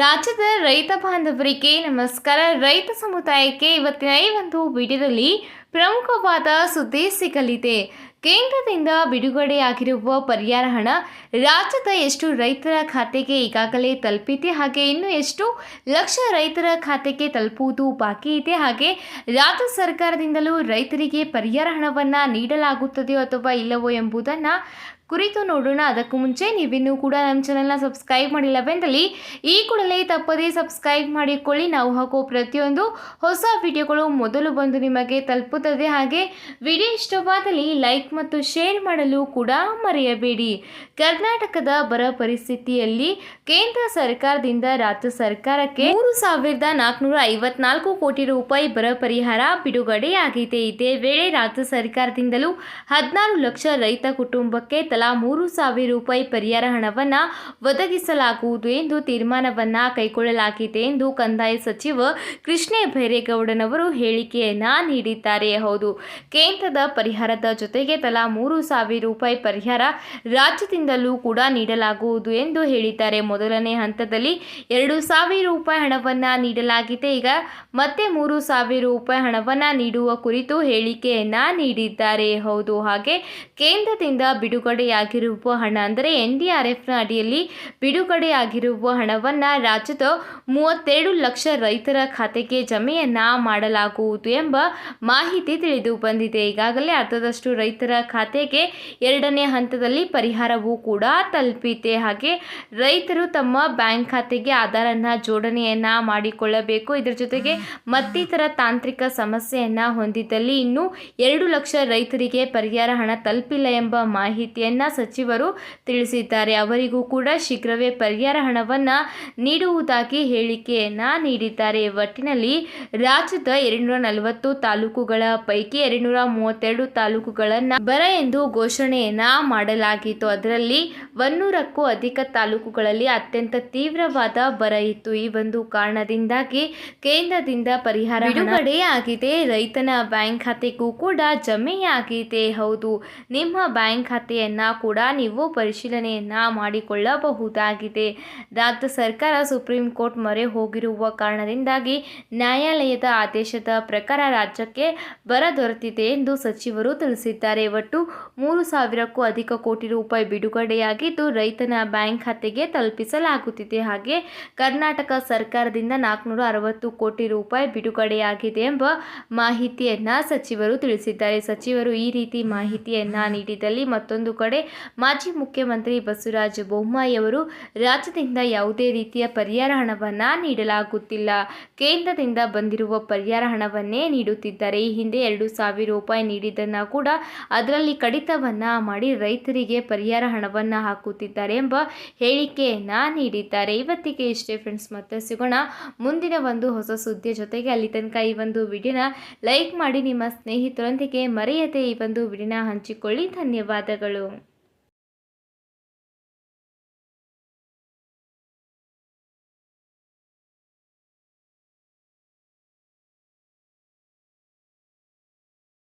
ರಾಜ್ಯದ ರೈತ ಬಾಂಧವರಿಗೆ ನಮಸ್ಕಾರ. ರೈತ ಸಮುದಾಯಕ್ಕೆ ಇವತ್ತಿನ ಈ ಒಂದು ವಿಡಿಯೋದಲ್ಲಿ ಪ್ರಮುಖವಾದ ಸುದ್ದಿ ಸಿಗಲಿದೆ. ಕೇಂದ್ರದಿಂದ ಬಿಡುಗಡೆಯಾಗಿರುವ ಪರಿಹಾರ ಹಣ ರಾಜ್ಯದ ಎಷ್ಟು ರೈತರ ಖಾತೆಗೆ ಈಗಾಗಲೇ ತಲುಪಿದೆ, ಹಾಗೆ ಇನ್ನು ಎಷ್ಟು ಲಕ್ಷ ರೈತರ ಖಾತೆಗೆ ತಲುಪುವುದು ಬಾಕಿ ಇದೆ, ಹಾಗೆ ರಾಜ್ಯ ಸರ್ಕಾರದಿಂದಲೂ ರೈತರಿಗೆ ಪರಿಹಾರ ಹಣವನ್ನು ನೀಡಲಾಗುತ್ತದೆಯೋ ಅಥವಾ ಇಲ್ಲವೋ ಎಂಬುದನ್ನು ಕುರಿತು ನೋಡೋಣ. ಅದಕ್ಕೂ ಮುಂಚೆ ನೀವಿನ್ನೂ ಕೂಡ ನಮ್ಮ ಚಾನಲ್ನ ಸಬ್ಸ್ಕ್ರೈಬ್ ಮಾಡಿಲ್ಲವೆಂದಲ್ಲಿ ಈ ಕೂಡಲೇ ತಪ್ಪದೇ ಸಬ್ಸ್ಕ್ರೈಬ್ ಮಾಡಿಕೊಳ್ಳಿ. ನಾವು ಹಾಕೋ ಪ್ರತಿಯೊಂದು ಹೊಸ ವಿಡಿಯೋಗಳು ಮೊದಲು ಬಂದು ನಿಮಗೆ ತಲುಪುತ್ತದೆ. ಹಾಗೆ ವಿಡಿಯೋ ಇಷ್ಟವಾದಲ್ಲಿ ಲೈಕ್ ಮತ್ತು ಶೇರ್ ಮಾಡಲು ಕೂಡ ಮರೆಯಬೇಡಿ. ಕರ್ನಾಟಕದ ಬರ ಪರಿಸ್ಥಿತಿಯಲ್ಲಿ ಕೇಂದ್ರ ಸರ್ಕಾರದಿಂದ ರಾಜ್ಯ ಸರ್ಕಾರಕ್ಕೆ ಮೂರು ಸಾವಿರದ ನಾಲ್ಕುನೂರ ಐವತ್ನಾಲ್ಕು ಕೋಟಿ ರೂಪಾಯಿ ಬರ ಪರಿಹಾರ ಬಿಡುಗಡೆಯಾಗಿದೆ. ಇದೇ ವೇಳೆ ರಾಜ್ಯ ಸರ್ಕಾರದಿಂದಲೂ ಹದಿನಾರು ಲಕ್ಷ ರೈತ ಕುಟುಂಬಕ್ಕೆ ತಲಾ ಮೂರು ಸಾವಿರ ರೂಪಾಯಿ ಪರಿಹಾರ ಹಣವನ್ನು ಒದಗಿಸಲಾಗುವುದು ಎಂದು ತೀರ್ಮಾನವನ್ನು ಕೈಗೊಳ್ಳಲಾಗಿದೆ ಎಂದು ಕಂದಾಯ ಸಚಿವ ಕೃಷ್ಣ ಭೈರೇಗೌಡನವರು ಹೇಳಿಕೆಯನ್ನ ನೀಡಿದ್ದಾರೆ. ಹೌದು, ಕೇಂದ್ರದ ಪರಿಹಾರದ ಜೊತೆಗೆ ತಲಾ ಮೂರು ಸಾವಿರ ರೂಪಾಯಿ ಪರಿಹಾರ ರಾಜ್ಯದಿಂದಲೂ ಕೂಡ ನೀಡಲಾಗುವುದು ಎಂದು ಹೇಳಿದ್ದಾರೆ. ಮೊದಲನೇ ಹಂತದಲ್ಲಿ ಎರಡು ಸಾವಿರ ರೂಪಾಯಿ ಹಣವನ್ನು ನೀಡಲಾಗಿದೆ. ಈಗ ಮತ್ತೆ ಮೂರು ಸಾವಿರ ರೂಪಾಯಿ ಹಣವನ್ನು ನೀಡುವ ಕುರಿತು ಹೇಳಿಕೆಯನ್ನ ನೀಡಿದ್ದಾರೆ. ಹೌದು, ಹಾಗೆ ಕೇಂದ್ರದಿಂದ ಬಿಡುಗಡೆಯಾಗಿರುವ ಹಣ ಅಂದರೆ ಎನ್ ಡಿ ಆರ್ ಎಫ್ನ ಅಡಿಯಲ್ಲಿ ಬಿಡುಗಡೆಯಾಗಿರುವ ಹಣವನ್ನು ರಾಜ್ಯದ ಮೂವತ್ತೆರಡು ಲಕ್ಷ ರೈತರ ಖಾತೆಗೆ ಜಮೆಯನ್ನು ಮಾಡಲಾಗುವುದು ಎಂಬ ಮಾಹಿತಿ ತಿಳಿದು ಬಂದಿದೆ. ಈಗಾಗಲೇ ಅರ್ಧದಷ್ಟು ರೈತರ ಖಾತೆಗೆ ಎರಡನೇ ಹಂತದಲ್ಲಿ ಪರಿಹಾರವೂ ಕೂಡ ತಲುಪಿದೆ. ಹಾಗೆ ರೈತರು ತಮ್ಮ ಬ್ಯಾಂಕ್ ಖಾತೆಗೆ ಆಧಾರನ್ನು ಜೋಡಣೆಯನ್ನ ಮಾಡಿಕೊಳ್ಳಬೇಕು. ಇದರ ಜೊತೆಗೆ ಮತ್ತಿತರ ತಾಂತ್ರಿಕ ಸಮಸ್ಯೆಯನ್ನ ಹೊಂದಿದ್ದಲ್ಲಿ ಇನ್ನು ಎರಡು ಲಕ್ಷ ರೈತರಿಗೆ ಪರಿಹಾರ ಹಣ ತಲುಪಿಲ್ಲ ಎಂಬ ಮಾಹಿತಿಯನ್ನ ಸಚಿವರು ತಿಳಿಸಿದ್ದಾರೆ. ಅವರಿಗೂ ಕೂಡ ಶೀಘ್ರವೇ ಪರಿಹಾರ ಹಣವನ್ನ ನೀಡುವುದಾಗಿ ಹೇಳಿಕೆಯನ್ನು ನೀಡಿದ್ದಾರೆ. ಒಟ್ಟಿನಲ್ಲಿ ರಾಜ್ಯದ ಎರಡುನೂರ ನಲವತ್ತು ತಾಲೂಕುಗಳ ಪೈಕಿ ಎರಡುನೂರ ಮೂವತ್ತೆರಡು ತಾಲೂಕುಗಳನ್ನು ಬರ ಎಂದು ಘೋಷಣೆಯನ್ನ ಮಾಡಲಾಗಿತ್ತು. ಅದರಲ್ಲಿ ಒನ್ನೂರಕ್ಕೂ ಅಧಿಕ ತಾಲೂಕುಗಳಲ್ಲಿ ಅತ್ಯಂತ ತೀವ್ರವಾದ ಬರ ಇತ್ತು. ಈ ಒಂದು ಕಾರಣದಿಂದಾಗಿ ಕೇಂದ್ರದಿಂದ ಪರಿಹಾರ ಬಿಡುಗಡೆ ಆಗಿದೆ ರೈತನ ಬ್ಯಾಂಕ್ ಖಾತೆಗೂ ಕೂಡ ಜಮೆಯಾಗಿದೆ. ಹೌದು, ನಿಮ್ಮ ಬ್ಯಾಂಕ್ ಖಾತೆಯನ್ನ ಕೂಡ ನೀವು ಪರಿಶೀಲನೆಯನ್ನು ಮಾಡಿಕೊಳ್ಳಬಹುದಾಗಿದೆ. ರಾಜ್ಯ ಸರ್ಕಾರ ಸುಪ್ರೀಂ ಕೋರ್ಟ್ ಮೊರೆ ಹೋಗಿರುವ ಕಾರಣದಿಂದಾಗಿ ನ್ಯಾಯಾಲಯದ ಆದೇಶದ ಪ್ರಕಾರ ರಾಜ್ಯಕ್ಕೆ ಬರ ದೊರೆತಿದೆ ಎಂದು ಸಚಿವರು ತಿಳಿಸಿದ್ದಾರೆ. ಒಟ್ಟು ಮೂರು ಸಾವಿರಕ್ಕೂ ಅಧಿಕ ಕೋಟಿ ರೂಪಾಯಿ ಬಿಡುಗಡೆಯಾಗಿದ್ದು, ರೈತನ ಬ್ಯಾಂಕ್ ಖಾತೆಗೆ ತಲುಪಿಸಲಾಗುತ್ತಿದೆ. ಹಾಗೆ ಕರ್ನಾಟಕ ಸರ್ಕಾರದಿಂದ ನಾಲ್ಕುನೂರ ಅರವತ್ತು ಕೋಟಿ ರೂಪಾಯಿ ಬಿಡುಗಡೆಯಾಗಿದೆ ಎಂಬ ಮಾಹಿತಿಯನ್ನು ಸಚಿವರು ತಿಳಿಸಿದ್ದಾರೆ. ಸಚಿವರು ಈ ರೀತಿ ಮಾಹಿತಿಯನ್ನು ನೀಡಿದಲ್ಲಿ ಮತ್ತೊಂದು ಕಡೆ ಮಾಜಿ ಮುಖ್ಯಮಂತ್ರಿ ಬಸವರಾಜ ಬೊಮ್ಮಾಯಿ ಅವರು, ರಾಜ್ಯದಿಂದ ಯಾವುದೇ ರೀತಿಯ ಪರಿಹಾರ ಹಣವನ್ನು ನೀಡಲಾಗುತ್ತಿಲ್ಲ. ಕೇಂದ್ರದಿಂದ ಬಂದಿರುವ ಪರಿಹಾರ ಹಣವನ್ನೇ ನೀಡುತ್ತಿದ್ದಾರೆ. ಈ ಹಿಂದೆ ಎರಡು ಸಾವಿರ ರೂಪಾಯಿ ನೀಡಿದ್ದನ್ನು ಕೂಡ ಅದರಲ್ಲಿ ಕಡಿತವನ್ನು ಮಾಡಿ ರೈತರಿಗೆ ಪರಿಹಾರ ಹಣವನ್ನು ಹಾಕುತ್ತಿದ್ದಾರೆ ಎಂಬ ಹೇಳಿಕೆಯನ್ನು ನೀಡಿದ್ದಾರೆ. ಇವತ್ತಿಗೆ ಇಷ್ಟೇ ಫ್ರೆಂಡ್ಸ್ ಮತ್ತೆ ಸಿಗೋಣ. ಮುಂದಿನ ಒಂದು ಹೊಸ ಸುದ್ದಿಯ ಜೊತೆಗೆ ಅಲ್ಲಿ ತನಕ ಈ ಒಂದು ವಿಡಿಯೋನ ಲೈಕ್ ಮಾಡಿ, ನಿಮ್ಮ ಸ್ನೇಹಿತರೊಂದಿಗೆ ಮರೆಯದೆ ಈ ಒಂದು ವಿಡಿಯೋನ ಹಂಚಿಕೊಳ್ಳಿ. ಧನ್ಯವಾದಗಳು.